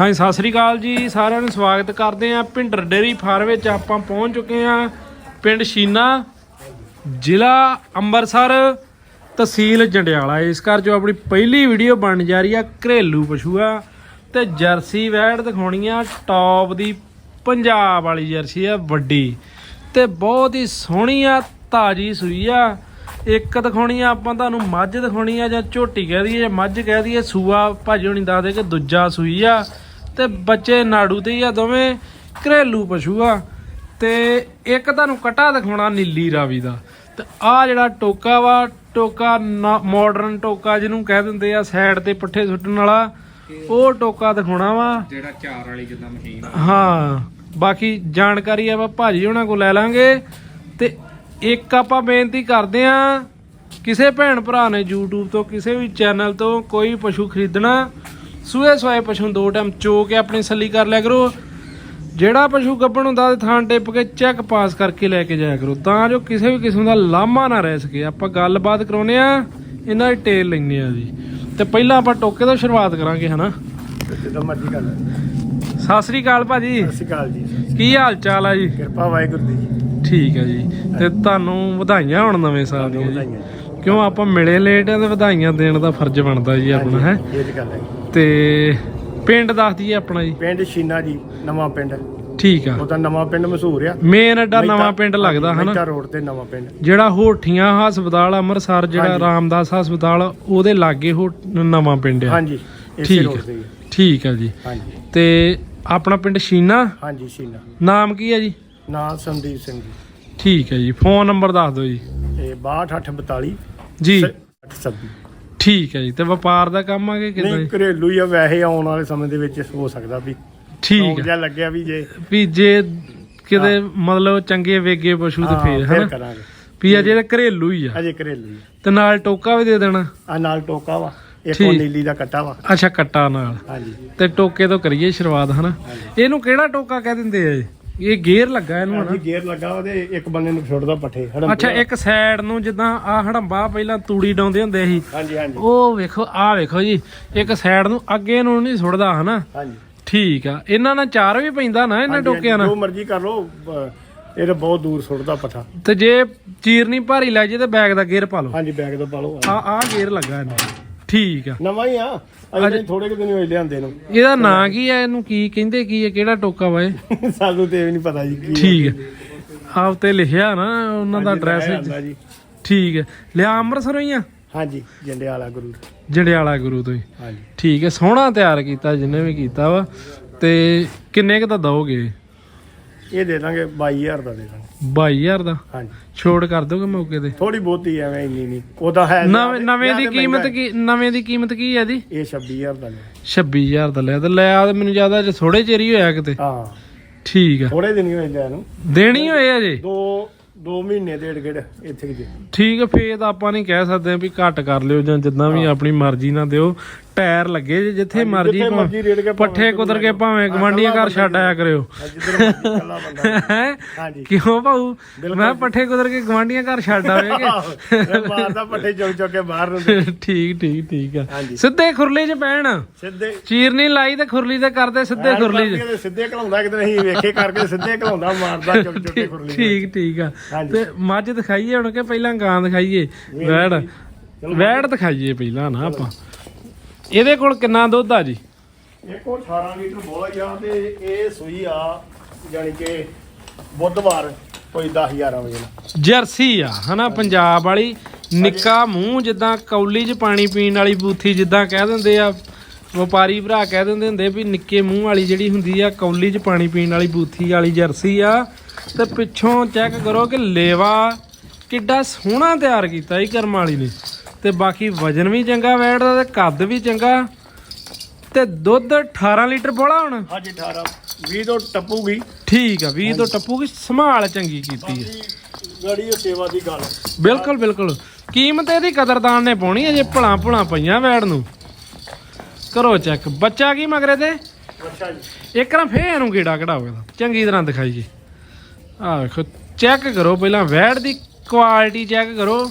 ਹਾਂਜੀ, ਸਤਿ ਸ੍ਰੀ ਅਕਾਲ ਜੀ। ਸਾਰਿਆਂ ਨੂੰ ਸਵਾਗਤ ਕਰਦੇ ਆਂ ਭਿੰਡਰ ਡੇਰੀ ਫਾਰਮ ਵਿੱਚ ਆਪਾਂ ਪਹੁੰਚ ਚੁੱਕੇ ਆਂ ਪਿੰਡ ਸ਼ੀਨਾ, ਜ਼ਿਲ੍ਹਾ ਅੰਮ੍ਰਿਤਸਰ, ਤਹਿਸੀਲ ਜੰਡਿਆਲਾ। ਇਸ ਘਰ ਜੋ ਆਪਣੀ ਪਹਿਲੀ ਵੀਡੀਓ ਬਣ ਜਾ ਰਹੀ ਆ, ਘਰੇਲੂ ਪਸ਼ੂ ਆ। ਤੇ ਜਰਸੀ ਵੈੜ ਦਿਖਾਉਣੀ ਆ, ਟੌਪ ਦੀ ਪੰਜਾਬ ਵਾਲੀ ਜਰਸੀ ਆ, ਵੱਡੀ। ਤੇ ਬਹੁਤ ਹੀ ਸੋਹਣੀ ਆ, ਤਾਜੀ ਸੂਈ ਆ। ਇੱਕ ਦਿਖਾਉਣੀ ਆ ਆਪਾਂ ਤੁਹਾਨੂੰ ਮੱਝ ਦਿਖਾਉਣੀ ਆ ਜਾਂ ਝੋਟੀ ਕਹਿ ਦਈਏ ਜਾਂ ਮੱਝ ਕਹਿ ਦਈਏ ਸੂਆ ਭਾਜੀ ਹੁਣੀ ਦੱਸਦੇ ਕਿ ਦੂਜਾ ਸੂਈ ਆ ਤੇ ਬੱਚੇ ਨਾੜੂ ਤੇ ਹੀ ਆ ਦੋਵੇਂ ਘਰੇਲੂ ਪਸ਼ੂ ਆ। ਤੇ ਇੱਕ ਤੁਹਾਨੂੰ ਕਟਾ ਦਿਖਾਉਣਾ ਨੀਲੀ ਰਾਵੀ ਦਾ। ਤੇ ਆ ਜਿਹੜਾ ਟੋਕਾ ਵਾ ਟੋਕਾ ਮਾਡਰਨ ਟੋਕਾ ਜਿਹਨੂੰ ਕਹਿ ਦਿੰਦੇ ਆ ਸਾਈਡ ਤੇ ਪੱਠੇ ਸੁੱਟਣ ਵਾਲਾ ਉਹ ਟੋਕਾ ਦਿਖਾਉਣਾ ਵਾ। ਜਿਹੜਾ ਚਾਰ ਵਾਲੀ ਜਿੱਦਾਂ ਮਸ਼ੀਨ ਹਾਂ ਬਾਕੀ ਜਾਣਕਾਰੀ ਆਪਾਂ ਭਾਜੀ ਉਹਨਾਂ ਕੋਲ ਲੈ ਲਾਂਗੇ। ਇੱਕ ਆਪਾਂ ਬੇਨਤੀ ਕਰਦੇ ਆ ਕਿਸੇ ਭੈਣ ਭਰਾ ਨੇ YouTube ਤੋਂ ਕਿਸੇ ਵੀ ਚੈਨਲ ਤੋਂ ਕੋਈ ਪਸ਼ੂ ਖਰੀਦਣਾ ਸੂਏ ਸਵਾਏ ਪਸ਼ੂ ਦੋ ਟਾਈਮ ਚੋ ਕੇ ਆਪਣੀ ਸੱਲੀ ਕਰ ਲਿਆ ਕਰੋ। ਜਿਹੜਾ ਪਸ਼ੂ ਗੱਭਣ ਹੁੰਦਾ ਤੇ ਥਾਂ ਟਿੱਪ ਕੇ ਚੈੱਕ ਪਾਸ ਕਰਕੇ ਲੈ ਕੇ ਜਾਇਆ ਕਰੋ। ਤਾਂ ਜੋ ਕਿਸੇ ਵੀ ਕਿਸਮ ਦਾ ਲਾਮਾ ਨਾ ਰਹਿ ਸਕੇ। ਆਪਾਂ ਗੱਲਬਾਤ ਕਰਾਉਨੇ ਆ ਇਹਨਾਂ ਦੀ ਟੇਲ ਲੈਣੇ ਆ ਜੀ। ਤੇ ਪਹਿਲਾਂ ਆਪਾਂ ਟੋਕੇ ਤੋਂ ਸ਼ੁਰੂਆਤ ਕਰਾਂਗੇ ਹਨਾ? ਜਦੋਂ ਮਰਜ਼ੀ ਸਤਿ ਸ੍ਰੀ ਅਕਾਲ ਭਾਜੀ। ਸਤਿ ਸ਼੍ਰੀ ਅਕਾਲ ਜੀ। ਕੀ ਹਾਲ ਚਾਲ ਆ ਜੀ? ਕਿਰਪਾ ਵਾਹਿਗੁਰੂ ਦੀ ਜੀ। ਠੀਕ ਹੈ ਜੀ। ਤੇ ਤੁਹਾਨੂੰ ਵਧਾਈਆਂ ਹੋਣ ਨਵੇਂ ਸਾਲ ਦੀਆਂ ਜੀ। ਕਿਉਂ ਆਪਾਂ ਮਿਲੇ ਲੇਟ ਆ ਤੇ ਵਧਾਈਆਂ ਦੇਣ ਦਾ ਫਰਜ਼ ਬਣਦਾ ਜੀ ਆਪਣਾ ਹੈ? ਇਹ ਤੇ ਗੱਲ ਹੈ ਤੇ ਪਿੰਡ ਦੱਸ ਦਈਏ ਆਪਣਾ ਜੀ। ਪਿੰਡ ਸ਼ੀਨਾ ਜੀ ਨਵਾਂ ਪਿੰਡ। ਠੀਕ ਆ। ਉਹਦਾ ਨਵਾਂ ਪਿੰਡ ਮਸ਼ਹੂਰ ਆ। ਮੇਨ ਅੱਡਾ ਨਵਾਂ ਪਿੰਡ ਲੱਗਦਾ ਹਨਾ? ਮਹਿਤਾ ਰੋਡ ਤੇ ਨਵਾਂ ਪਿੰਡ। ਜਿਹੜਾ ਹੋਠੀਆਂ ਹਸਪਤਾਲ ਅੰਮ੍ਰਿਤਸਰ ਜਿਹੜਾ। ਰਾਮਦਾਸ ਹਸਪਤਾਲ ਉਹਦੇ ਲਾਗੇ ਹੋ ਨਵਾਂ ਪਿੰਡ ਆ। ਹਾਂਜੀ ਇਸੇ ਰੋਡ। ਤੇ। ਠੀਕ ਆ ਜੀ। ਹਾਂਜੀ। ਤੇ ਆਪਣਾ ਪਿੰਡ ਸ਼ੀਨਾ? ਹਾਂਜੀ ਸ਼ੀਨਾ। ਨਾਮ ਕੀ ਆ ਜੀ? ਨਾਂ ਸੰਦੀਪ ਸਿੰਘ ਜੀ। ਠੀਕ ਹੈ ਜੀ ਫੋਨ ਨੰਬਰ ਦੱਸ ਦਿਓ ਜੀ। ਇਹ 6242 ਜੀ। 826 ਠੀਕ ਹੈ ਜੀ ਤੇ ਵਪਾਰ ਦਾ ਕੰਮ ਆ ਕਿ ਕਿਦਾਂ ਨਹੀਂ ਜੀ? ਘਰੇਲੂ ਹੀ ਆ ਵੈਸੇ ਆਉਣ ਵਾਲੇ ਸਮੇਂ ਦੇ ਵਿੱਚ ਹੋ ਸਕਦਾ ਵੀ। ਠੀਕ ਜਿਹਾ ਲੱਗਿਆ ਵੀ ਜੇ। ਵੀ ਜੇ ਕਿਤੇ ਮਤਲਬ ਚੰਗੇ ਵੇਗੇ ਪਸ਼ੂ ਤੇ ਹਾਂ, ਫੇਰ ਕਰਾਂਗੇ। ਵੀ ਅਜੇ ਤਾਂ ਘਰੇਲੂ ਹੀ ਆ। ਅਜੇ ਘਰੇਲੂ ਹੀ ਤੇ ਨਾਲ ਟੋਕਾ ਵੀ ਦੇ ਦੇਣਾ? ਆ ਨਾਲ ਟੋਕਾ ਵਾ। ਇੱਕ ਨੀਲੀ ਦਾ ਕੱਟਾ ਵਾ। ਅੱਛਾ ਕੱਟਾ ਨਾਲ। ਹਾਂਜੀ। ਤੇ ਟੋਕੇ ਤੋਂ ਕਰੀਏ ਸ਼ੁਰੂਆਤ ਹਨਾ? ਇਹਨੂੰ ਕਿਹੜਾ ਟੋਕਾ ਕਹਿ ਦਿੰਦੇ ਆ ਇਹ? ਇਹ ਗੇਅਰ ਲੱਗਾ ਇਹਨੂੰ ਹਾਂਜੀ ਹਨਾ? ਗੇਅਰ ਲੱਗਾ ਤੇ ਇੱਕ ਬੰਨੇ ਨੂੰ ਛੁੱਟਦਾ ਪੱਠੇ ਹੜੰਬੇ। ਅੱਛਾ ਇੱਕ ਸਾਈਡ ਨੂੰ ਜਿੱਦਾਂ ਆ ਹੜੰਬਾ ਪਹਿਲਾਂ ਤੂੜੀ ਡਾਉਂਦੇ ਹੁੰਦੇ ਸੀ। ਹਾਂਜੀ ਹਾਂਜੀ। ਉਹ ਵੇਖੋ ਆ ਵੇਖੋ ਜੀ ਇੱਕ ਸਾਈਡ ਨੂੰ ਅੱਗੇ ਨੂੰ ਨਹੀਂ ਸੁੱਟਦਾ ਹਨਾ? ਹਾਂਜੀ। ਠੀਕ ਆ ਇਹਨਾਂ ਨਾਲ ਚਾਰ ਵੀ ਪੈਂਦਾ ਨਾ ਇਹਨਾਂ ਹਾਂਜੀ, ਟੋਕਿਆਂ ਜੋ ਨਾਲ ਮਰਜ਼ੀ ਕਰ ਲੋ ਇਹ ਤਾਂ ਬਹੁਤ ਦੂਰ ਸੁੱਟਦਾ ਪੱਠਾ। ਤੇ ਜੇ ਚੀਰਨੀ ਭਾਰੀ ਲੈ ਜੇ ਤੇ ਬੈਗ ਦਾ ਗੇਅਰ ਪਾ ਲਓ। ਹਾਂਜੀ ਬੈਗ ਤੋਂ ਪਾ ਲਓ ਆ ਆ ਗੇਅਰ ਲੱਗਾ ਇਹਨੂੰ। ਠੀਕ ਆ। ਨਵਾਂ ਹੀ ਆ। ਅਜੇ ਥੋੜੇ ਕੁ ਦਿਨ ਹੋਏ ਲਿਆਂਦੇ ਨੂੰ। ਇਹਦਾ ਨਾਂ ਕੀ ਹੈ ਇਹਨੂੰ? ਕੀ ਕਹਿੰਦੇ ਕੀ ਹੈ ਕਿਹੜਾ ਟੋਕਾ ਵਾ ਇਹ? ਸਾਨੂੰ ਤੇ ਵੀ ਨਹੀਂ ਪਤਾ ਜੀ ਕੀ ਠੀਕ ਹੈ ਆਪ ਤੇ ਲਿਖਿਆ ਨਾ ਉਹਨਾਂ ਦਾ ਐਡਰੈਸ ਠੀਕ ਹੈ ਲਿਆ ਅੰਮ੍ਰਿਤਸਰੋਂ ਹੀ ਆ? ਹਾਂਜੀ ਜੰਡੇ ਵਾਲਾ ਗੁਰੂ। ਜੰਡਿਆਲਾ ਗੁਰੂ ਤੋਂ ਹੀ। ਹਾਂਜੀ। ਠੀਕ ਹੈ ਸੋਹਣਾ ਤਿਆਰ ਕੀਤਾ ਜਿੰਨੇ ਵੀ ਕੀਤਾ ਵਾ। ਤੇ ਕਿੰਨੇ ਕ ਤਾਂ ਦਓਗੇ? ਇਹ ਦੇ ਦਾਂਗੇ 22000 ਦਾ ਦੇ ਦਾਂਗੇ। 22000 ਦਾ? ਹਾਂਜੀ। ਛੋੜ ਕਰ ਦੋਗੇ ਮੌਕੇ ਤੇ? ਥੋੜੀ ਬਹੁਤੀ ਐਵੇਂ ਇੰਨੀ ਨਹੀਂ। ਉਹਦਾ ਹੈ ਨਵੇਂ ਨਵੇਂ ਦੀ ਕੀਮਤ ਕੀ ਨਵੇਂ ਦੀ ਕੀਮਤ ਕੀ ਹੈ ਜੀ। ਇਹ 26000 ਦਾ ਲਿਆ। 26000 ਦਾ ਲਿਆ। ਤੇ ਲਿਆ ਤੇ ਮੈਨੂੰ ਜ਼ਿਆਦਾ ਜੇ ਥੋੜੇ ਚਿਰ ਹੀ ਹੋਇਆ ਕਿਤੇ। ਹਾਂ। ਠੀਕ ਆ। ਥੋੜੇ ਦਿਨ ਹੀ ਹੋਏ ਲਿਆ ਨੂੰ। ਦੇਣੀ ਹੋਏ ਆ ਜੀ? ਦੋ ਦੋ ਮਹੀਨੇ ਡੇਢ ਗੇੜ ਇੱਥੇ ਕਿ ਜੇ। ਠੀਕ ਹੈ ਫੇਰ ਤਾਂ ਆਪਾਂ ਨਹੀਂ ਕਹਿ ਸਕਦੇ ਵੀ ਘੱਟ ਕਰ ਲਿਓ ਜਾਂ ਜਿੱਦਾਂ ਵੀ ਆਪਣੀ ਮਰਜ਼ੀ ਨਾਲ ਦਿਓ। ਟਾਇਰ ਲੱਗੇ ਜੇ ਜਿੱਥੇ ਮਰਜ਼ੀ ਜਿੱਥੇ ਮਰਜ਼ੀ ਰੇੜ ਕੇ ਭਾਵੇਂ ਪੱਠੇ ਕੁਦਰ ਕੇ ਭਾਵੇਂ ਗਵਾਂਡੀਆਂ ਘਰ ਛੱਡ ਆਇਆ ਕਰਿਓ? ਹਾਂਜੀ ਕਿਉਂ ਭਾਊ? ਮੈਂ ਪੱਠੇ ਕੁਦਰ ਕੇ ਗਵਾਂਡੀਆਂ ਘਰ ਛੱਡ ਆਵੇਂਗੇ ਮਾਰਦਾ ਪੱਠੇ ਚੁੱਕ ਚੁੱਕ ਕੇ ਬਾਹਰ ਨੂੰ। ਠੀਕ ਠੀਕ ਠੀਕ ਆ। ਸਿੱਧੇ ਖੁਰਲੀ 'ਚ ਪੈਣ ਸਿੱਧੇ। ਚੀਰ ਨਹੀਂ ਲਾਈ ਤੇ ਖੁਰਲੀ ਤੇ ਕਰਦੇ ਸਿੱਧੇ ਖੁਰਲੀ 'ਚ। ਸਿੱਧੇ ਘਲਾਉਂਦਾ ਕਿਤੇ ਨਹੀਂ ਵੇਖੇ ਕਰਕੇ ਸਿੱਧੇ ਘਲਾਉਂਦਾ ਮਾਰਦਾ ਚੁੱਕ ਚੁੱਕ ਕੇ ਖੁਰਲੀ ਠੀਕ ਠੀਕ ਆ। ਤੇ ਮੱਝ ਦਿਖਾਈਏ ਹੁਣ ਕਿ ਪਹਿਲਾਂ ਗਾਂ ਦਿਖਾਈਏ। ਵੈੜ ਵੈੜ ਦਿਖਾਈਏ ਪਹਿਲਾਂ ਨਾ ਆਪਾਂ। ਇਹਦੇ ਕੋਲ ਕਿੰਨਾ ਦੁੱਧ ਆ ਜੀ? ਇੱਕ ਉਹ 18 ਲੀਟਰ ਬੋਲਾ ਜਾਂ ਤੇ ਇਹ ਸੂਈ ਆ ਜਾਨੀ ਕਿ ਬੁੱਧਵਾਰ ਕੋਈ 10000 ਵਜੇ ਨਾਲ ਜਰਸੀ ਆ ਹਨਾ? ਪੰਜਾਬ ਵਾਲੀ ਨਿੱਕਾ ਮੂੰਹ ਜਿੱਦਾਂ ਕੌਲੀ 'ਚ ਪਾਣੀ ਪੀਣ ਵਾਲੀ ਬੂਥੀ ਜਿੱਦਾਂ ਕਹਿ ਦਿੰਦੇ ਆ ਵਪਾਰੀ ਭਰਾ ਕਹਿ ਦਿੰਦੇ ਹੁੰਦੇ ਵੀ ਨਿੱਕੇ ਮੂੰਹ ਵਾਲੀ ਜਿਹੜੀ ਹੁੰਦੀ ਆ ਕੌਲੀ 'ਚ ਪਾਣੀ ਪੀਣ ਵਾਲੀ ਬੂਥੀ ਵਾਲੀ ਜਰਸੀ ਆ। ਤੇ ਪਿੱਛੋਂ ਚੈੱਕ ਕਰੋ ਕਿ ਲੇਵਾ ਕਿੱਡਾ ਸੋਹਣਾ ਤਿਆਰ ਕੀਤਾ ਇਹ ਕਰਮ ਵਾਲੀ ਨੇ। ਤੇ ਬਾਕੀ ਵਜਨ ਵੀ ਚੰਗਾ ਵੈੜ ਦਾ ਤੇ ਕੱਦ ਵੀ ਚੰਗਾ। ਤੇ ਦੁੱਧ 18 ਲੀਟਰ ਬੋਲਾ ਹੁਣ? ਹਾਂਜੀ 18 20 ਤੋਂ ਟੱਪੂਗੀ। ਠੀਕ ਆ 20 ਤੋਂ ਟੱਪੂਗੀ ਸੰਭਾਲ ਚੰਗੀ ਕੀਤੀ ਹੈ ਗੜੀ ਉਹ ਸੇਵਾ ਦੀ ਗੱਲ। ਬਿਲਕੁਲ ਬਿਲਕੁਲ। ਕੀਮਤ ਇਹਦੀ ਕਦਰਦਾਨ ਨੇ ਪਾਉਣੀ ਹੈ ਜੇ ਭਲਾ ਭੁਲਾ ਪਈਆਂ ਵੈੜ ਨੂੰ। ਕਰੋ ਚੈੱਕ। ਬੱਚਾ ਕੀ ਮਗਰੇ ਤੇ ਅੱਛਾ ਜੀ। ਇੱਕ ਨਾ ਫੇਰ ਇਹਨੂੰ ਕੀੜਾ ਕਢਾਓ ਚੰਗੀ ਤਰ੍ਹਾਂ ਦਿਖਾਈਏ। ਆਹ ਵੇਖੋ ਚੈੱਕ ਕਰੋ ਪਹਿਲਾਂ ਵੈੜ ਦੀ ਕੁਆਲਿਟੀ ਚੈੱਕ ਕਰੋ।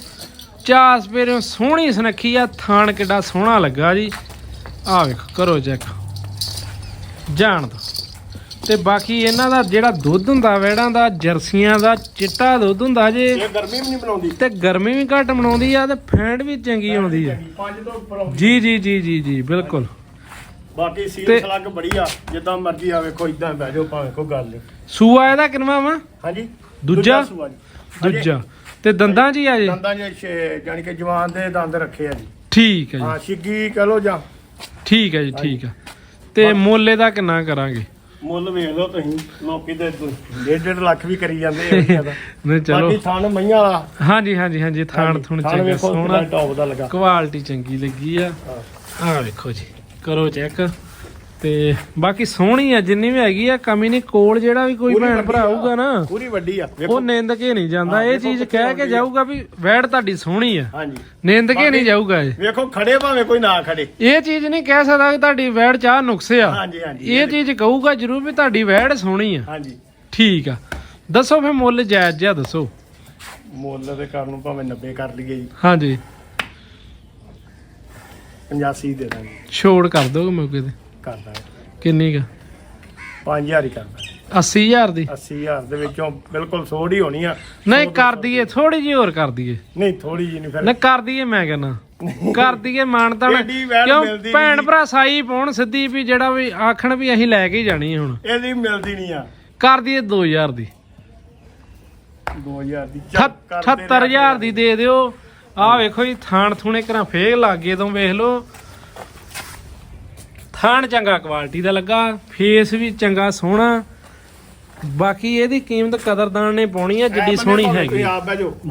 ਚਾਸ ਪੇਰਿਓ ਸੋਹਣੀ ਸੁਨੱਖੀ ਆ ਥਾਣ ਕਿੱਡਾ ਸੋਹਣਾ ਲੱਗਾ ਜੀ। ਆਹ ਵੇਖੋ ਕਰੋ ਚੈੱਕ ਜਾਣ ਦੋ। ਤੇ ਬਾਕੀ ਇਹਨਾਂ ਦਾ ਜਿਹੜਾ ਦੁੱਧ ਹੁੰਦਾ ਵੈੜਾਂ ਦਾ ਜਰਸੀਆਂ ਦਾ ਚਿੱਟਾ ਦੁੱਧ ਹੁੰਦਾ ਜੇ ਇਹ ਗਰਮੀ ਵੀ ਨਹੀਂ ਬਣਾਉਂਦੀ। ਤੇ ਗਰਮੀ ਵੀ ਘੱਟ ਮਨਾਉਂਦੀ ਆ ਤੇ ਫੈਂਟ ਵੀ ਚੰਗੀ ਆਉਂਦੀ ਆ। ਪੰਜ ਤੋਂ ਉੱਪਰ ਆਉਂਦੀ। ਜੀ ਜੀ ਜੀ ਜੀ ਜੀ ਬਿਲਕੁਲ। ਬਾਕੀ ਸੀਲ ਤੇ- ਸਲੱਗ ਬੜੀ ਆ ਜਿੱਦਾਂ ਮਰਜ਼ੀ ਆ ਵੇਖੋ ਇਦਾਂ ਬਹਿ ਜਾਓ ਭਾਵੇਂ ਕੋਈ ਗੱਲ ਨਹੀਂ ਸੂਆ ਇਹਦਾ ਕਿੰਨਾ ਵਾ? ਹਾਂਜੀ। ਦੂਜਾ? ਸੂਆ ਜੀ। ਹਜੇ। ਦੂਜਾ। ਤੇ ਦੰਦਾਂ 'ਚ ਹੀ ਆ ਜੇ? ਦੰਦਾਂ ਜੇ ਜਾਨੀ ਕਿ ਜਵਾਨ ਦੇ ਦੰਦ ਰੱਖੇ ਆ ਜੀ। ਠੀਕ ਹੈ ਜੀ। ਹਾਂ ਛਿੱਗੀ ਕਹ ਲੋ ਜਾਂ। ਠੀਕ ਹੈ ਜੀ ਠੀਕ ਹੈ। ਤੇ ਮੁੱਲ ਇਹਦਾ ਕਿੰਨਾ ਕਰਾਂਗੇ? ਮੁੱਲ ਵੇਖ ਲਓ ਤੁਸੀਂ ਲੋਕੀ ਡੇਢ ਡੇਢ ਲੱਖ ਵੀ ਕਰੀ ਜਾਂਦੇ ਆ ਇਹਨਾਂ ਦਾ ਨਹੀਂ ਚਲੋ। ਬਾਕੀ ਥਣ ਮਈਆਂ ਵਾਲਾ। ਹਾਂਜੀ ਹਾਂਜੀ ਹਾਂਜੀ ਥਾਣ ਥੁਣ ਚੰਗਾ ਵੇਖੋ ਸੋਹਣਾ। ਕਿੰਨਾ ਟੌਪ ਦਾ ਲੱਗਾ। ਕੁਆਲਿਟੀ ਚੰਗੀ ਲੱਗੀ ਆ। ਹਾਂ। ਆਹ ਵੇਖੋ ਜੀ ਕਰੋ ਚੈੱਕ ਤੇ ਬਾਕੀ ਸੋਹਣੀ ਆ ਜਿੰਨੀ ਵੀ ਹੈਗੀ ਆ ਕਮੀ ਨਹੀਂ ਕੋਲ ਜਿਹੜਾ ਵੀ ਕੋਈ ਭੈਣ ਭਰਾ। ਆਊਗਾ ਨਾ ਪੂਰੀ ਵੱਡੀ ਆ ਉਹ ਨਿੰਦ ਕੇ ਨਹੀਂ ਜਾਂਦਾ। ਇਹ ਚੀਜ਼ ਕਹਿ ਕੇ। ਜਾਊਗਾ ਵੀ ਵੈੜ ਤੁਹਾਡੀ ਸੋਹਣੀ ਆ। ਹਾਂਜੀ। ਨਿੰਦ ਕੇ ਨਹੀਂ ਜਾਊਗਾ ਇਹ। ਵੇਖੋ ਖੜੇ ਭਾਵੇਂ ਕੋਈ ਨਾ ਖੜੇ। ਇਹ ਚੀਜ਼ ਨਹੀਂ ਕਹਿ ਸਕਦਾ ਕਿ ਤੁਹਾਡੀ ਵੈੜ ਚਾਹ ਨੁਕਸ ਆ। ਹਾਂਜੀ ਹਾਂਜੀ। ਇਹ ਚੀਜ਼ ਕਹੂਗਾ ਜ਼ਰੂਰ ਵੀ ਤੁਹਾਡੀ ਵੈੜ ਸੋਹਣੀ ਆ। ਹਾਂਜੀ। ਠੀਕ ਆ। ਦੱਸੋ ਫੇ ਮੁੱਲ ਜਾਇਜ਼ ਜਿਹਾ ਦੱਸੋ। ਮੁੱਲ ਦੇ ਕਰਨ ਨੂੰ ਭਾਵੇਂ 90 ਕਰ ਲਈਏ ਜੀ। ਹਾਂਜੀ। 85 ਦੇ ਦਾਂਗੇ। ਛੋੜ ਕਰ ਦੋਗੇ ਮੌਕੇ ਤੇ। ਕਰ ਦਾਂਗੇ ਕਿੰਨੀ ਕ? 5000 ਹੀ ਕਰ ਦਾਂਗੇ 80000 ਦੀ? 80000 ਦੇ ਵਿੱਚੋਂ ਬਿਲਕੁਲ ਥੋੜੀ ਹੋਣੀ ਆ। ਨਹੀਂ ਕਰ ਦਈਏ ਥੋੜੀ ਜਿਹੀ ਹੋਰ ਕਰ ਦਈਏ। ਨਹੀਂ ਥੋੜੀ ਜੀ ਨਹੀਂ ਫਿਰ। ਨਾ ਕਰ ਦਈਏ ਮੈਂ ਕਹਿੰਦਾ। ਕਰ ਦਈਏ ਮਾਨਤਾ ਐਡੀ ਵੈਲ ਕਿਉਂ? ਮਿਲਦੀ ਭੈਣ। ਭਰਾ ਸਾਈ ਪਾਉਣ ਸਿੱਧੀ ਵੀ ਜਿਹੜਾ ਵੀ ਆਖਣ ਵੀ ਅਸੀਂ ਲੈ ਕੇ ਹੀ ਜਾਣੀ ਹੈ ਹੁਣ। ਇਹਦੀ ਮਿਲਦੀ ਨਹੀਂ ਆ। ਕਰ ਦਈਏ 2000 ਦੀ। 2000 ਦੀ। ਠੱਤ- ਕਰਦੇ 78000 ਦੀ ਦੇ ਦਿਓ। ਆਹ ਵੇਖੋ ਜੀ ਥਾਣ ਥੂਣੇ ਕਰਾਂ ਫੇਰ ਲਾਗੇ ਤੋਂ ਵੇਖ ਲਓ। ਥਾਣ ਚੰਗਾ ਕੁਆਲਿਟੀ ਦਾ ਲੱਗਾ ਫੇਸ ਵੀ ਚੰਗਾ ਸੋਹਣਾ ਬਾਕੀ ਇਹਦੀ ਕੀਮਤ ਕਦਰਦਾਨ ਨੇ ਪਾਉਣੀ ਆ ਜਿੱਡੀ ਸੋਹਣੀ ਹੈਗੀ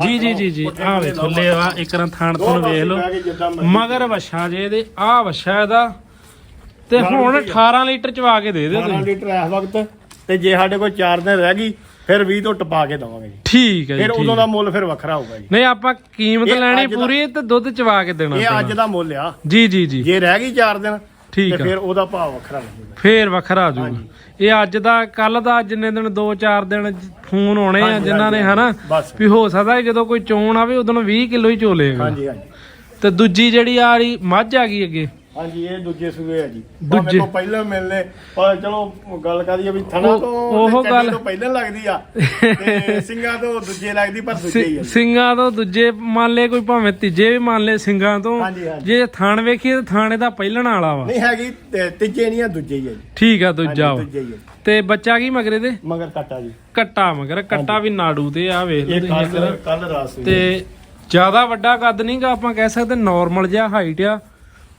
ਜੀ ਜੀ ਜੀ ਜੀ ਪੁੱਠੇ ਆਹ ਬੰਨੇ ਵੇਖੋ ਲਾਓ। ਲੈ ਆ ਇੱਕ ਰਾਂ ਥਾਣ ਪਾਸੇ ਵੇਖ ਲਓ। ਮਗਰ ਵਛਾ ਜੇ ਇਹਦੇ ਆਹ ਵਛਾ ਇਹਦਾ ਤੇ ਹੁਣ ਵੀ ਆ। 18 ਲੀਟਰ ਚਵਾ ਕੇ ਦੇ ਦਿਓ 12 ਤੁਸੀਂ ਲੀਟਰ ਇਸ ਵਕਤ ਤੇ ਜੇ ਸਾਡੇ ਕੋਲ 4 ਦਿਨ ਰਹਿ ਗਈ ਫਿਰ 20 ਤੋਂ ਟਪਾ ਕੇ ਦਵਾਂਗੇ ਜੀ ਠੀਕ ਹੈ ਜੀ ਫਿਰ ਉਦੋਂ। ਦਾ ਮੁੱਲ ਫਿਰ ਵੱਖਰਾ ਹੋਊਗਾ ਜੀ ਨਹੀਂ ਆਪਾਂ ਕੀਮਤ ਲੈਣੀ ਪੂਰੀ ਤੇ ਦੁੱਧ ਚਵਾ ਕੇ ਦੇਣਾ ਇਹ ਅੱਜ। ਦਾ ਮੁੱਲ ਆ ਜੀ ਜੀ ਜੀ ਜੇ ਰਹਿ ਗਈ 4 ਦਿਨ ਠੀਕ ਤੇ ਆ। ਫਿਰ ਉਹਦਾ ਭਾਅ ਵੱਖਰਾ ਲੱਗੂਗਾ ਫੇਰ ਵੱਖਰਾ ਆ ਜਾਊਗਾ। ਇਹ ਅੱਜ ਦਾ ਕੱਲ ਦਾ ਜਿੰਨੇ ਦਿਨ 2-4 ਦਿਨ ਫੋਨ ਆਉਣੇ ਆ ਹਾਂਜੀ, ਜਿਨ੍ਹਾਂ ਨੇ ਹਾਂਜੀ, ਹਨਾ? ਬਸ। ਵੀ ਹੋ ਸਕਦਾ ਹੈ ਜਦੋਂ ਕੋਈ ਚੋਣ ਆਵੇ ਉਦੋਂ 20 ਕਿਲੋ ਹੀ ਚੋਲੇਗਾ ਹਾਂਜੀ ਹਾਂਜੀ। ਤੇ ਦੂਜੀ ਜਿਹੜੀ ਆ ਰਹੀ ਮੱਝ ਆ ਗਈ ਅੱਗੇ? ਹਾਂਜੀ ਇਹ ਦੂਜੇ ਸੂਏ ਆ ਜੀ। ਦੂਜੇ। ਤੋਂ ਪਹਿਲਾਂ ਮਿਲਨੇ। ਪਰ ਚਲੋ ਗੱਲ ਕਰੀ ਆ ਵੀ ਥਣਾ ਤੋਂ ਉਹ ਗੱਲ- ਤੋਂ ਪਹਿਲਾਂ ਲੱਗਦੀ ਆ। ਤੇ ਸਿੰਘਾਂ ਤੋਂ ਦੂਜੇ ਲੱਗਦੀ ਪਰ ਦੂਜੇ ਹੀ ਆ। ਸਿੰਘਾਂ ਤੋਂ ਦੂਜੇ ਮੰਨ ਲਏ ਕੋਈ ਭਾਵੇਂ ਤੀਜੇ ਵੀ ਮੰਨ ਲਏ ਸਿੰਘਾਂ ਤੋਂ। ਜੇ ਥਾਣ ਵੇਖੀਏ ਤਾਂ ਥਾਣੇ ਦਾ ਪਹਿਲਣ ਵਾਲਾ ਵਾ। ਨਹੀਂ ਹੈਗੀ ਤੀਜੇ ਨਹੀਂ ਆ ਦੂਜੇ ਹੀ ਆ ਠੀਕ ਆ ਦੂਜਾ ਵਾ। ਤੇ ਬੱਚਾ ਕੀ ਮਗਰੇ ਦੇ ਮਗਰ ਕੱਟਾ ਜੀ। ਕੱਟਾ ਮਗਰ ਕੱਟਾ ਵੀ ਨਾੜੂ ਤੇ ਆ ਵੇਖ ਲਓ ਤੁਸੀਂ ਕੱਲ ਇੱਧਰ। ਕੱਲ ਰਾਤ ਸੀ ਤੇ ਜ਼ਿਆਦਾ ਵੱਡਾ ਕੱਦ ਨਹੀਂਗਾ ਆਪਾਂ ਕਹਿ ਸਕਦੇ ਨਾਰਮਲ ਜਿਹਾ ਹਾਈਟ ਆ।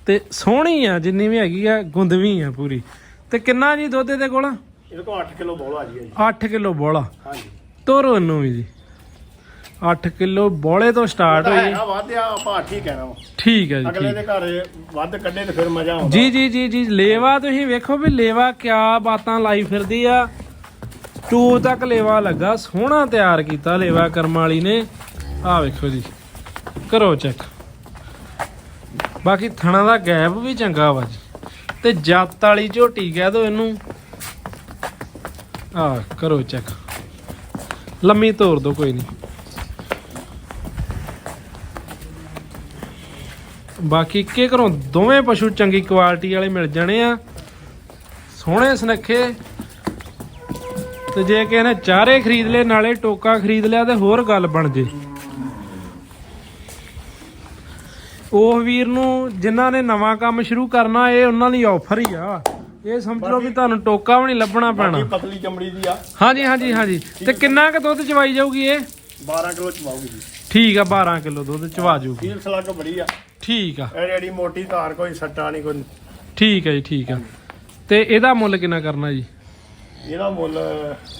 ਤੇ ਸੋਹਣੀ ਆ ਜਿੰਨੀ ਵੀ ਹੈਗੀ ਆ ਗੁੰਦਵੀ ਆ ਪੂਰੀ। ਤੇ ਕਿੰਨਾ ਜੀ ਦੁੱਧ ਇਹਦੇ ਕੋਲ? ਇਹਦੇ ਕੋਲ 8 ਕਿਲੋ ਬੋਲਾ ਜੀ ਇਹ ਜੀ। 8 ਕਿਲੋ ਬੋਲਾ। ਹਾਂਜੀ। ਤੋਰੋ ਇਹਨੂੰ ਵੀ ਜੀ। 8 ਕਿਲੋ ਬੋਲੇ ਤੋਂ ਸਟਾਰਟ ਹੋਈ ਆ ਆਪਾਂ ਹੀ ਠੀਕ ਹੈ ਜੀ ਅਗਲੇ ਠੀਕ। ਦੇ ਘਰ ਵੱਧ ਕੱਢੇ ਤੇ ਫਿਰ ਮਜ਼ਾ ਆਉਂਦਾ ਜੀ ਜੀ ਜੀ ਜੀ ਲੇਵਾ ਤੁਸੀਂ ਵੇਖੋ ਵੀ ਲੇਵਾ ਕਿਆ ਬਾਤਾਂ ਲਾਈ ਫਿਰਦੀ ਆ। ਟੂ ਤੱਕ ਲੇਵਾ ਲੱਗਾ ਸੋਹਣਾ ਤਿਆਰ ਕੀਤਾ ਲੇਵਾ ਕਰਮ ਵਾਲੀ ਨੇ। ਆਹ ਵੇਖੋ ਜੀ। ਕਰੋ ਚੈੱਕ। ਬਾਕੀ ਥਣਾ ਦਾ ਗੈਪ ਵੀ ਚੰਗਾ ਵਾ ਜੀ। ਤੇ ਜੱਤ ਵਾਲੀ ਝੋਟੀ ਕਹਿ ਦੋ ਇਹਨੂੰ। ਆਹ ਕਰੋ ਚੈੱਕ ਲੰਮੀ ਤੋਰ ਦੋ, ਕੋਈ ਨਹੀਂ। ਬਾਕੀ ਇੱਕੇ ਘਰੋਂ ਦੋਵੇਂ ਪਸ਼ੂ ਚੰਗੀ ਕੁਆਲਿਟੀ ਵਾਲੇ ਮਿਲ ਜਾਣੇ ਆ। ਸੋਹਣੇ ਸੁਨੱਖੇ। ਤੇ ਜੇ ਕਿਸੇ ਨੇ ਚਾਰੇ ਖਰੀਦ ਲਏ, ਨਾਲੇ ਟੋਕਾ ਖਰੀਦ ਲਿਆ ਤੇ ਹੋਰ ਗੱਲ ਬਣ ਜੇ। ਉਹ ਵੀਰ ਨੂੰ ਜਿਨ੍ਹਾਂ ਨੇ ਨਵਾਂ ਕੰਮ ਸ਼ੁਰੂ ਕਰਨਾ ਇਹ ਉਹਨਾਂ ਲਈ ਆਫਰ ਹੀ ਆ। ਇਹ ਸਮਝ ਲਓ ਵੀ ਤੁਹਾਨੂੰ ਟੋਕਾ ਵੀ ਨਹੀਂ ਲੱਭਣਾ ਪੈਣਾ। ਪਤਲੀ ਚਮੜੀ ਦੀ ਆ। ਹਾਂਜੀ ਹਾਂਜੀ ਹਾਂਜੀ। ਤੇ ਕਿੰਨਾ ਕੁ ਦੁੱਧ ਚਵਾਈ ਜਾਊਗੀ ਇਹ? 12 ਕਿਲੋ ਚਵਾਉਗੀ ਠੀਕ ਆ 12 ਕਿਲੋ ਦੁੱਧ ਚਵਾ ਜਾਊਗੀ ਫੀਲ ਸਲੱਗ ਬੜੀ ਆ। ਠੀਕ ਆ। ਇਹ ਜਿਹੜੀ ਮੋਟੀ ਧਾਰ ਕੋਈ ਸੱਟਾ ਨਹੀਂ ਕੋਈ ਠੀਕ ਹੈ ਜੀ ਠੀਕ ਆ। ਤੇ ਇਹਦਾ ਮੁੱਲ ਕਿੰਨਾ ਕਰਨਾ ਜੀ? ਇਹਦਾ ਮੁੱਲ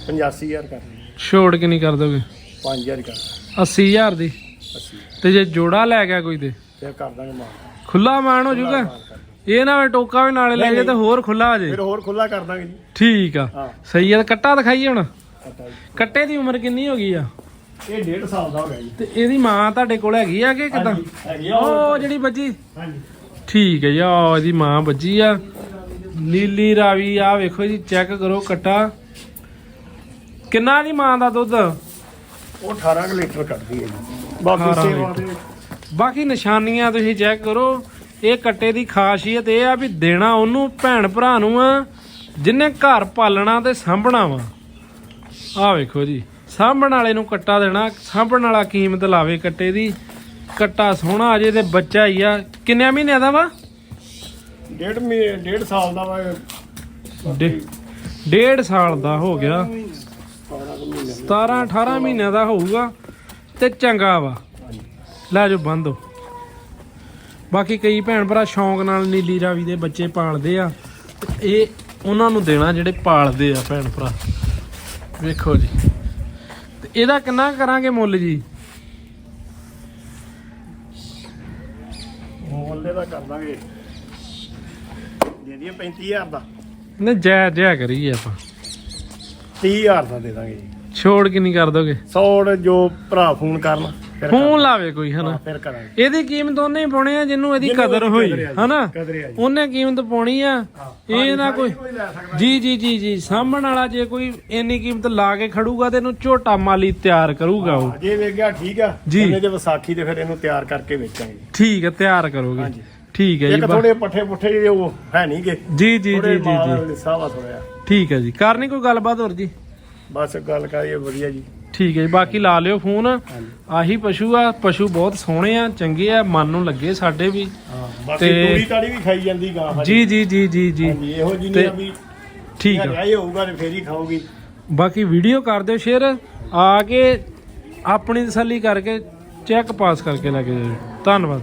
85000 ਕਰ ਲਈ ਛੋੜ ਕਿੰਨੀ ਕਰ ਦੋਗੇ? 5000 ਕਰ 80000 ਦੀ? 80 ਤੇ ਜੇ ਜੋੜਾ ਲੈ ਗਿਆ ਕੋਈ ਤੇ? ਫਿਰ ਕਰ ਦਾਂਗੇ ਮਾਰ। ਖੁੱਲਾ ਮਾਨ ਹੋ ਜਾਊਗਾ। ਇਹ ਨਾ ਹੋਵੇ ਟੋਕਾ ਵੀ ਨਾਲੇ ਲੈ ਜੇ ਤੇ ਹੋਰ ਖੁੱਲਾ ਹੋ ਜੇ। ਫਿਰ ਹੋਰ ਖੁੱਲਾ ਕਰ ਦਾਂਗੇ ਜੀ। ਠੀਕ ਆ। ਹਾਂ। ਸਹੀ ਆ ਕੱਟਾ ਦਿਖਾਈਏ ਹੁਣ। ਪਤਾ ਜੀ। ਕੱਟੇ ਦੀ ਉਮਰ ਕਿੰਨੀ ਹੋ ਗਈ ਆ? ਇਹ 1.5 ਸਾਲ ਦਾ ਹੋ ਗਿਆ ਜੀ। ਤੇ ਇਹਦੀ ਮਾਂ ਤੁਹਾਡੇ ਕੋਲ ਹੈਗੀ ਆ ਕਿ ਕਿਦਾਂ? ਹਾਂਜੀ, ਹੈਗੀ ਆ। ਉਹ ਜਿਹੜੀ ਬੱਜੀ? ਹਾਂਜੀ। ਠੀਕ ਹੈ ਜੀ ਆ ਇਹਦੀ ਮਾਂ ਬੱਜੀ ਆ। ਨੀਲੀ ਰਾਵੀ ਆ ਵੇਖੋ ਜੀ ਚੈੱਕ ਕਰੋ ਕੱਟਾ। ਕਿੰਨਾ ਦੀ ਮਾਂ ਦਾ ਦੁੱਧ? ਉਹ 18 ਕੁ ਲੀਟਰ ਕੱਢਦੀ ਹੈ ਜੀ। ਬਾਕੀ 18 ਸੇਵਾ। ਦੇ ਬਾਕੀ ਨਿਸ਼ਾਨੀਆਂ ਤੁਸੀਂ ਚੈੱਕ ਕਰੋ ਇਹ ਕੱਟੇ ਦੀ ਖਾਸੀਅਤ ਇਹ ਆ ਵੀ ਦੇਣਾ ਉਹਨੂੰ ਭੈਣ ਭਰਾ ਨੂੰ ਆ ਜਿੰਨੇ ਘਰ ਪਾਲਣਾ ਤੇ ਸਾਂਭਣਾ ਵਾ। ਆਹ ਵੇਖੋ ਜੀ ਸਾਂਭਣ ਵਾਲੇ ਨੂੰ ਕੱਟਾ ਦੇਣਾ ਸਾਂਭਣ ਵਾਲਾ ਕੀਮਤ ਲਾਵੇ ਕੱਟੇ ਦੀ ਕੱਟਾ ਸੋਹਣਾ ਅਜੇ ਤੇ ਬੱਚਾ ਹੀ ਆ। ਕਿੰਨੇ ਮਹੀਨਿਆਂ ਦਾ ਵਾ? ਡੇਢ ਮਹੀਨੇ ਡੇਢ ਸਾਲ ਦਾ ਵਾ ਡੇਢ ਸਾਲ ਦਾ ਹੋ ਗਿਆ। 17 18 ਮਹੀਨਿਆਂ ਦਾ ਹੋਊਗਾ ਤੇ ਚੰਗਾ ਵਾ। ਲੈ ਜੋ ਬੰਦੋ ਬਾਕੀ ਕਈ ਭੈਣ ਭਰਾ ਸ਼ੌਂਕ ਨਾਲ ਨੀਲੀ ਰਾਵੀ ਦੇ ਬੱਚੇ ਪਾਲਦੇ ਆ। ਇਹ ਉਹਨਾਂ ਨੂੰ ਦੇਣਾ ਜਿਹੜੇ ਪਾਲਦੇ ਆ ਭੈਣ ਭਰਾ। ਵੇਖੋ ਜੀ। ਤੇ ਇਹਦਾ ਕਿੰਨਾ ਕਰਾਂਗੇ ਮੁੱਲ ਜੀ? ਮੁੱਲੇ ਦਾ ਕਰ ਦਾਂਗੇ। ਦੇ ਦਈਏ 35000 ਦਾ। ਨੇ ਜੈ ਜੈ ਕਰੀਏ ਆਪਾਂ। 30000 ਦਾ ਦੇ ਦਾਂਗੇ ਜੀ। ਛੋੜ ਕਿੰਨੀ ਕਰ ਦੋਗੇ? 100 ਜੋ ਭਰਾ ਫੋਨ ਕਰਨ। ਫੋਨ ਲਾਵੇ ਕੋਈ ਹਨਾ ਫਿਰ ਕਰਾਂਗੇ। ਇਹਦੀ ਕੀਮਤ ਉਹਨੇ ਹੀ ਪਾਉਣੀ ਆ ਜਿਹਨੂੰ ਇਹਦੀ ਕਦਰ ਹੋਈ ਆ ਜੀ, ਹਨਾ ਆ ਜੀ। ਉਹਨੇ ਕੀਮਤ ਪਾਉਣੀ ਆ ਇਹ ਨਾ ਕੋਈ ਜੀ ਜੀ। ਜੀ ਜੀ ਸਾਹਮਣ ਵਾਲਾ ਜੇ ਕੋਈ ਇੰਨੀ ਕੀਮਤ ਲਾ ਕੇ ਖੜੂਗਾ ਤੇ ਇਹਨੂੰ ਝੋਟਾ ਮਾਲੀ ਤਿਆਰ ਕਰੂਗਾ ਉਹ। ਜੇ ਵੇਖ ਗਿਆ ਠੀਕ ਆ ਜੀ। ਜੇ ਵਿਸਾਖੀ ਤੇ ਫਿਰ ਇਹਨੂੰ ਤਿਆਰ ਕਰਕੇ ਵੇਚਾਂਗੇ। ਠੀਕ ਹੈ ਤਿਆਰ ਕਰੋਗੇ। ਹਾਂਜੀ। ਠੀਕ ਹੈ ਜੀ ਇੱਕ ਥੋੜੇ ਪੱਠੇ ਪੁੱਠੇ ਜਿਹੇ ਉਹ ਹੈ ਨਹੀਂਗੇ ਜੀ ਜੀ ਜੀ ਜੀ ਜੀ। ਸਾਵਾ ਥੋੜਾ ਠੀਕ ਹੈ ਜੀ ਕਰਨੀ ਕੋਈ ਗੱਲਬਾਤ ਹੋਰ ਜੀ? ਬਸ ਗੱਲ ਕਰੀਏ ਵਧੀਆ ਜੀ। ਠੀਕ ਹੈ ਜੀ ਬਾਕੀ ਲਾ ਲਿਓ ਫੋਨ। ਆਹੀ ਪਸ਼ੂ ਆ ਪਸ਼ੂ ਬਹੁਤ ਸੋਹਣੇ ਆ ਚੰਗੇ ਆ ਮਨ ਨੂੰ ਲੱਗੇ ਸਾਡੇ ਵੀ। ਬਾਕੀ ਤੇ- ਤੂੜੀ ਤਾੜੀ ਵੀ ਖਾਈ ਜਾਂਦੀ ਗਾਂ ਹਜੇ। ਜੀ ਜੀ ਜੀ ਜੀ ਜੀ। ਹਾਂਜੀ ਇਹੋ ਜਿਹੀ ਤੇ- ਨਹੀਂ ਆ ਵੀ ਠੀਕ ਆ। ਹਰਿਆ ਹੀ ਹੋਊਗਾ ਤੇ ਫੇਰ ਹੀ ਖਾਊਗੀ। ਬਾਕੀ ਵੀਡੀਓ ਕਰ ਦਿਓ ਸ਼ੇਅਰ ਆ ਕੇ ਆਪਣੀ ਤਸੱਲੀ ਕਰਕੇ ਚੈੱਕ ਪਾਸ ਕਰਕੇ ਲੈ ਕੇ ਜਾਓ ਧੰਨਵਾਦ।